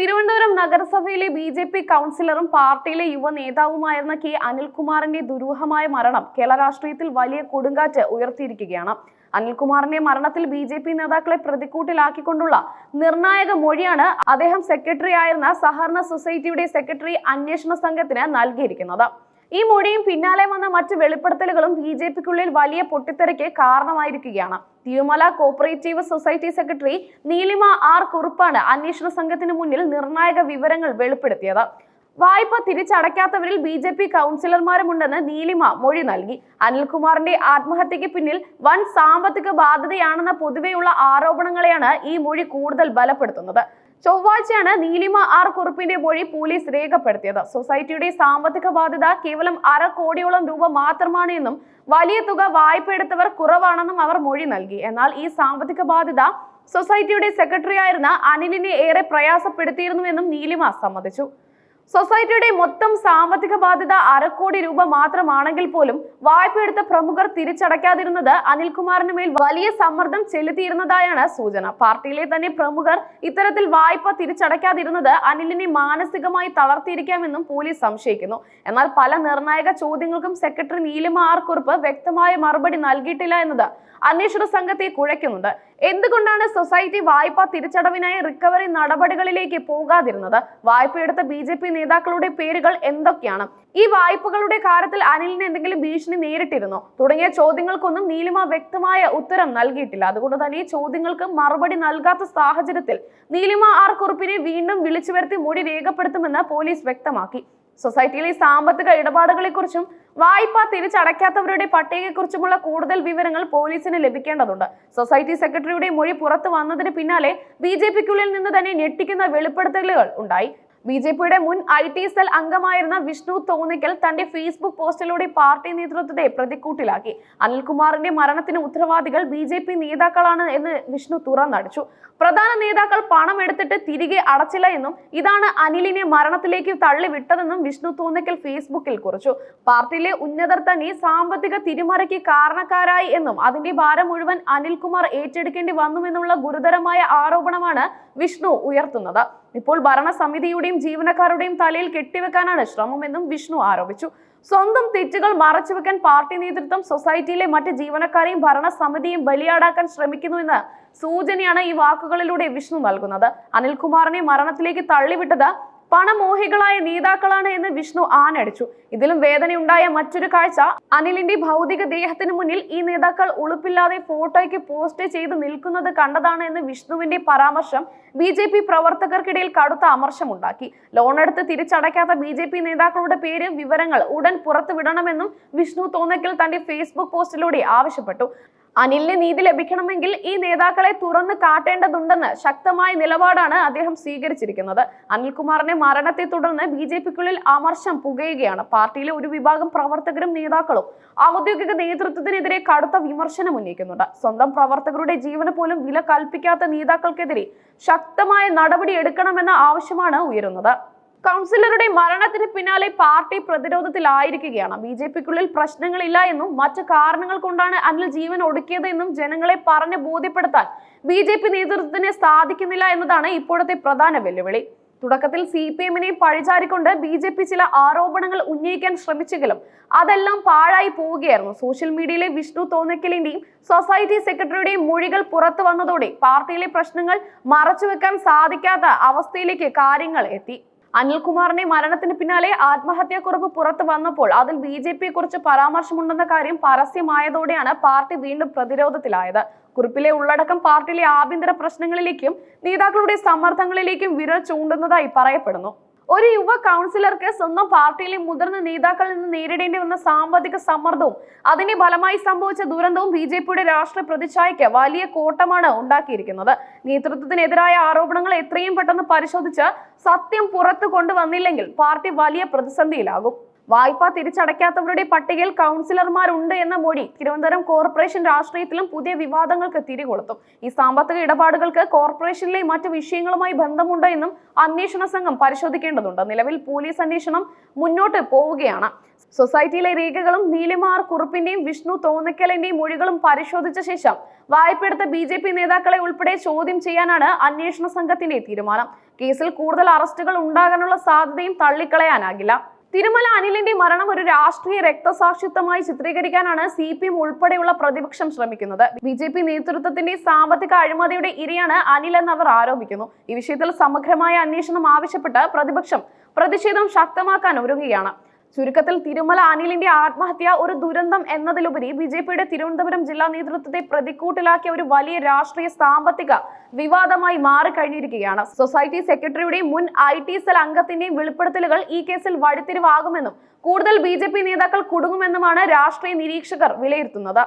തിരുവനന്തപുരം നഗരസഭയിലെ B J P കൗൺസിലറും പാർട്ടിയിലെ യുവ നേതാവുമായിരുന്ന കെ അനിൽകുമാറിന്റെ ദുരൂഹമായ മരണം കേരള രാഷ്ട്രീയത്തിൽ വലിയ കൊടുങ്കാറ്റ് ഉയർത്തിയിരിക്കുകയാണ്. അനിൽകുമാറിന്റെ മരണത്തിൽ ബി ജെ പി നേതാക്കളെ പ്രതിക്കൂട്ടിലാക്കിക്കൊണ്ടുള്ള നിർണായക മൊഴിയാണ് അദ്ദേഹം സെക്രട്ടറി ആയിരുന്ന സഹകരണ സൊസൈറ്റിയുടെ സെക്രട്ടറി അന്വേഷണ സംഘത്തിന് നൽകിയിരിക്കുന്നത്. ഈ മൊഴിയും പിന്നാലെ വന്ന മറ്റ് വെളിപ്പെടുത്തലുകളും ബി ജെ പിക്കുള്ളിൽ വലിയ പൊട്ടിത്തെറിക്ക് കാരണമായിരിക്കുകയാണ്. Thirumala cooperative society secretary Neelima R കുറുപ്പാണ് അന്വേഷണ സംഘത്തിന് മുന്നിൽ നിർണായക വിവരങ്ങൾ വെളിപ്പെടുത്തിയത്. വായ്പ തിരിച്ചടയ്ക്കാത്തവരിൽ ബി ജെ പി കൗൺസിലർമാരുമുണ്ടെന്ന് നീലിമ മൊഴി നൽകി. അനിൽകുമാറിന്റെ ആത്മഹത്യക്ക് പിന്നിൽ വൻ സാമ്പത്തിക ബാധ്യതയാണെന്ന പൊതുവെയുള്ള ആരോപണങ്ങളെയാണ് ഈ മൊഴി കൂടുതൽ ബലപ്പെടുത്തുന്നത്. ചൊവ്വാഴ്ചയാണ് നീലിമ ആർ കുറുപ്പിന്റെ മൊഴി പോലീസ് രേഖപ്പെടുത്തിയത്. സൊസൈറ്റിയുടെ സാമ്പത്തിക ബാധ്യത കേവലം അര കോടിയോളം രൂപ മാത്രമാണ് എന്നും വലിയ തുക വായ്പ എടുത്തവർ കുറവാണെന്നും അവർ മൊഴി നൽകി. എന്നാൽ ഈ സാമ്പത്തിക ബാധ്യത സൊസൈറ്റിയുടെ സെക്രട്ടറി ആയിരുന്ന അനിലിനെ ഏറെ പ്രയാസപ്പെടുത്തിയിരുന്നുവെന്നും നീലിമ സമ്മതിച്ചു. സൊസൈറ്റിയുടെ മൊത്തം സാമ്പത്തിക ബാധ്യത അരക്കോടി രൂപ മാത്രമാണെങ്കിൽ പോലും വായ്പയെടുത്ത പ്രമുഖർ തിരിച്ചടയ്ക്കാതിരുന്നത് അനിൽകുമാറിന് മേൽ വലിയ സമ്മർദ്ദം ചെലുത്തിയിരുന്നതായാണ് സൂചന. പാർട്ടിയിലെ തന്നെ പ്രമുഖർ ഇത്തരത്തിൽ വായ്പ തിരിച്ചടയ്ക്കാതിരുന്നത് അനിലിനെ മാനസികമായി തളർത്തിയിരിക്കാമെന്നും പോലീസ് സംശയിക്കുന്നു. എന്നാൽ പല നിർണായക ചോദ്യങ്ങൾക്കും സെക്രട്ടറി നീലിമ ആർ കുറുപ്പ് വ്യക്തമായ മറുപടി നൽകിയിട്ടില്ല എന്നത് അന്വേഷണ സംഘത്തെ കുഴയ്ക്കുന്നുണ്ട്. എന്തുകൊണ്ടാണ് സൊസൈറ്റി വായ്പ തിരിച്ചടവിനായി റിക്കവറി നടപടികളിലേക്ക് പോകാതിരുന്നത്? വായ്പയെടുത്ത ബി ജെ പി നേതാക്കളുടെ പേരുകൾ എന്തൊക്കെയാണ്? ഈ വായ്പകളുടെ കാര്യത്തിൽ അനിലിന് എന്തെങ്കിലും ഭീഷണി നേരിട്ടിരുന്നോ? തുടങ്ങിയ ചോദ്യങ്ങൾക്കൊന്നും നീലിമ വ്യക്തമായ ഉത്തരം നൽകിയിട്ടില്ല. അതുകൊണ്ട് തന്നെ ഈ ചോദ്യങ്ങൾക്ക് മറുപടി നൽകാത്ത സാഹചര്യത്തിൽ നീലിമ ആർ കുറുപ്പിനെ വീണ്ടും വിളിച്ചു വരുത്തി മൊഴി രേഖപ്പെടുത്തുമെന്ന് പോലീസ് വ്യക്തമാക്കി. സൊസൈറ്റിയിലെ സാമ്പത്തിക ഇടപാടുകളെക്കുറിച്ചും വായ്പ തിരിച്ചടയ്ക്കാത്തവരുടെ പട്ടികയെക്കുറിച്ചുമുള്ള കൂടുതൽ വിവരങ്ങൾ പോലീസിന് ലഭിക്കേണ്ടതുണ്ട്. സൊസൈറ്റി സെക്രട്ടറിയുടെ മൊഴി പുറത്തു വന്നതിന് പിന്നാലെ ബി ജെ പിക്കുള്ളിൽ നിന്ന് തന്നെ ഞെട്ടിക്കുന്ന വെളിപ്പെടുത്തലുകൾ ഉണ്ടായി. ബി ജെ പിയുടെ മുൻ ഐ ടി സെൽ അംഗമായിരുന്ന വിഷ്ണു തോന്നിക്കൽ തന്റെ ഫേസ്ബുക്ക് പോസ്റ്റിലൂടെ പാർട്ടി നേതൃത്വത്തെ പ്രതിക്കൂട്ടിലാക്കി. അനിൽകുമാറിന്റെ മരണത്തിന് ഉത്തരവാദികൾ ബി ജെ പി നേതാക്കളാണ് എന്ന് വിഷ്ണു തുറന്നടിച്ചു. പ്രധാന നേതാക്കൾ പണം എടുത്തിട്ട് തിരികെ അടച്ചില്ല എന്നും ഇതാണ് അനിലിനെ മരണത്തിലേക്ക് തള്ളിവിട്ടതെന്നും വിഷ്ണു തോന്നിക്കൽ ഫേസ്ബുക്കിൽ കുറിച്ചു. പാർട്ടിയിലെ ഉന്നതർ തന്നെ സാമ്പത്തിക തിരിമറിക്ക് കാരണക്കാരായി എന്നും അതിന്റെ ഭാരം മുഴുവൻ അനിൽകുമാർ ഏറ്റെടുക്കേണ്ടി വന്നുവെന്നുള്ള ഗുരുതരമായ ആരോപണമാണ് വിഷ്ണു ഉയർത്തുന്നത്. ഇപ്പോൾ ഭരണസമിതിയുടെയും ജീവനക്കാരുടെയും തലയിൽ കെട്ടിവെക്കാനാണ് ശ്രമമെന്നും വിഷ്ണു ആരോപിച്ചു. സ്വന്തം തെറ്റുകൾ മറച്ചുവെക്കാൻ പാർട്ടി നേതൃത്വം സൊസൈറ്റിയിലെ മറ്റ് ജീവനക്കാരെയും ഭരണസമിതിയും ബലിയാടാക്കാൻ ശ്രമിക്കുന്നുവെന്ന് സൂചനയാണ് ഈ വാക്കുകളിലൂടെ വിഷ്ണു നൽകുന്നത്. അനിൽകുമാറിനെ മരണത്തിലേക്ക് തള്ളിവിട്ടത് പണമോഹികളായ നേതാക്കളാണ് എന്ന് വിഷ്ണു ആനടിച്ചു ഇതിലും വേദനയുണ്ടായ മറ്റൊരു കാഴ്ച അനിലിന്റെ ഭൗതിക ദേഹത്തിന് മുന്നിൽ ഈ നേതാക്കൾ ഉളുപ്പില്ലാതെ ഫോട്ടോയ്ക്ക് പോസ്റ്റ് ചെയ്ത് നിൽക്കുന്നത് കണ്ടതാണ് എന്ന് വിഷ്ണുവിന്റെ പരാമർശം ബി ജെ പി പ്രവർത്തകർക്കിടയിൽ കടുത്ത അമർശമുണ്ടാക്കി. ലോൺ എടുത്ത് തിരിച്ചടയ്ക്കാത്ത ബി ജെ പി നേതാക്കളുടെ പേര് വിവരങ്ങൾ ഉടൻ പുറത്തുവിടണമെന്നും വിഷ്ണു തോന്നക്കൽ തന്റെ ഫേസ്ബുക്ക് പോസ്റ്റിലൂടെ ആവശ്യപ്പെട്ടു. അനിലിന് നീതി ലഭിക്കണമെങ്കിൽ ഈ നേതാക്കളെ തുറന്നു കാട്ടേണ്ടതുണ്ടെന്ന് ശക്തമായ നിലപാടാണ് അദ്ദേഹം സ്വീകരിച്ചിരിക്കുന്നത്. അനിൽകുമാറിന്റെ മരണത്തെ തുടർന്ന് ബി ജെ പിക്കുള്ളിൽ അമർശം പുകയുകയാണ്. പാർട്ടിയിലെ ഒരു വിഭാഗം പ്രവർത്തകരും നേതാക്കളും ഔദ്യോഗിക നേതൃത്വത്തിനെതിരെ കടുത്ത വിമർശനം ഉന്നയിക്കുന്നുണ്ട്. സ്വന്തം പ്രവർത്തകരുടെ ജീവന് പോലും വില കൽപ്പിക്കാത്ത നേതാക്കൾക്കെതിരെ ശക്തമായ നടപടി എടുക്കണമെന്ന ആവശ്യമാണ് ഉയരുന്നത്. കൗൺസിലറുടെ മരണത്തിന് പിന്നാലെ പാർട്ടി പ്രതിരോധത്തിലായിരിക്കുകയാണ്. ബി ജെ പിക്കുള്ളിൽ പ്രശ്നങ്ങളില്ല എന്നും മറ്റു കാരണങ്ങൾ കൊണ്ടാണ് അനിൽ ജീവൻ ഒടുക്കിയത് എന്നും ജനങ്ങളെ പറഞ്ഞ് ബോധ്യപ്പെടുത്താൻ ബി ജെ പി നേതൃത്വത്തിന് സാധിക്കുന്നില്ല എന്നതാണ് ഇപ്പോഴത്തെ പ്രധാന വെല്ലുവിളി. തുടക്കത്തിൽ സി പി എമ്മിനെ പഴിചാരിക്കൊണ്ട് ബി ജെ പി ചില ആരോപണങ്ങൾ ഉന്നയിക്കാൻ ശ്രമിച്ചെങ്കിലും അതെല്ലാം പാഴായി പോവുകയായിരുന്നു. സോഷ്യൽ മീഡിയയിലെ വിഷ്ണു തോന്നക്കലിന്റെയും സൊസൈറ്റി സെക്രട്ടറിയുടെയും മൊഴികൾ പുറത്തു വന്നതോടെ പാർട്ടിയിലെ പ്രശ്നങ്ങൾ മറച്ചുവെക്കാൻ സാധിക്കാത്ത അവസ്ഥയിലേക്ക് കാര്യങ്ങൾ എത്തി. അനിൽകുമാറിന്റെ മരണത്തിന് പിന്നാലെ ആത്മഹത്യാക്കുറിപ്പ് പുറത്തു വന്നപ്പോൾ അതിൽ ബി ജെ പിയെ കുറിച്ച് പരാമർശമുണ്ടെന്ന കാര്യം പരസ്യമായതോടെയാണ് പാർട്ടി വീണ്ടും പ്രതിരോധത്തിലായത്. കുറിപ്പിലെ ഉള്ളടക്കം പാർട്ടിയിലെ ആഭ്യന്തര പ്രശ്നങ്ങളിലേക്കും നേതാക്കളുടെ സമ്മർദ്ദങ്ങളിലേക്കും വിരൽ ചൂണ്ടുന്നതായി പറയപ്പെടുന്നു. ഒരു യുവ കൗൺസിലർക്ക് സ്വന്തം പാർട്ടിയിലെ മുതിർന്ന നേതാക്കളിൽ നിന്ന് നേരിടേണ്ടി വന്ന സാമ്പത്തിക സമ്മർദ്ദവും അതിന്റെ ഫലമായി സംഭവിച്ച ദുരന്തവും ബി ജെ പിയുടെ രാഷ്ട്രീയ പ്രതിച്ഛായയ്ക്ക് വലിയ കോട്ടമാണ് ഉണ്ടാക്കിയിരിക്കുന്നത്. നേതൃത്വത്തിനെതിരായ ആരോപണങ്ങൾ എത്രയും പെട്ടെന്ന് പരിശോധിച്ച് സത്യം പുറത്തു കൊണ്ടുവന്നില്ലെങ്കിൽ പാർട്ടി വലിയ പ്രതിസന്ധിയിലാകും. വായ്പ തിരിച്ചടയ്ക്കാത്തവരുടെ പട്ടികയിൽ കൗൺസിലർമാരുണ്ട് എന്ന മൊഴി തിരുവനന്തപുരം കോർപ്പറേഷൻ രാഷ്ട്രീയത്തിലും പുതിയ വിവാദങ്ങൾക്ക് തിരികൊളുത്തും. ഈ സാമ്പത്തിക ഇടപാടുകൾക്ക് കോർപ്പറേഷനിലെ മറ്റു വിഷയങ്ങളുമായി ബന്ധമുണ്ടോ എന്നും അന്വേഷണ സംഘം പരിശോധിക്കേണ്ടതുണ്ട്. നിലവിൽ പോലീസ് അന്വേഷണം മുന്നോട്ട് പോവുകയാണ്. സൊസൈറ്റിയിലെ രേഖകളും നീലിമാർ കുറുപ്പിന്റെയും വിഷ്ണു തോന്നക്കലിന്റെയും മൊഴികളും പരിശോധിച്ച ശേഷം വായ്പെടുത്ത ബി ജെ പി നേതാക്കളെ ഉൾപ്പെടെ ചോദ്യം ചെയ്യാനാണ് അന്വേഷണ സംഘത്തിന്റെ തീരുമാനം. കേസിൽ കൂടുതൽ അറസ്റ്റുകൾ ഉണ്ടാകാനുള്ള സാധ്യതയും തള്ളിക്കളയാനാകില്ല. തിരുമല അനിലിന്റെ മരണം ഒരു രാഷ്ട്രീയ രക്തസാക്ഷിത്വമായി ചിത്രീകരിക്കാനാണ് സി പി എം ഉൾപ്പെടെയുള്ള പ്രതിപക്ഷം ശ്രമിക്കുന്നത്. ബി ജെ പി നേതൃത്വത്തിന്റെ സാമ്പത്തിക അഴിമതിയുടെ ഇരയാണ് അനിൽ എന്നവർ ആരോപിക്കുന്നു. ഈ വിഷയത്തിൽ സമഗ്രമായ അന്വേഷണം ആവശ്യപ്പെട്ട് പ്രതിപക്ഷം പ്രതിഷേധം ശക്തമാക്കാൻ ഒരുങ്ങുകയാണ്. ചുരുക്കത്തിൽ തിരുമല അനിലിന്റെ ആത്മഹത്യ ഒരു ദുരന്തം എന്നതിലുപരി ബി ജെ പിയുടെ തിരുവനന്തപുരം ജില്ലാ നേതൃത്വത്തെ പ്രതിക്കൂട്ടിലാക്കിയ ഒരു വലിയ രാഷ്ട്രീയ സാമ്പത്തിക വിവാദമായി മാറിക്കഴിഞ്ഞിരിക്കുകയാണ്. സൊസൈറ്റി സെക്രട്ടറിയുടെയും മുൻ ഐ ടി സെൽ അംഗത്തിന്റെയും വെളിപ്പെടുത്തലുകൾ ഈ കേസിൽ വഴിത്തിരിവാകുമെന്നും കൂടുതൽ ബി നേതാക്കൾ കുടുങ്ങുമെന്നുമാണ് രാഷ്ട്രീയ നിരീക്ഷകർ വിലയിരുത്തുന്നത്.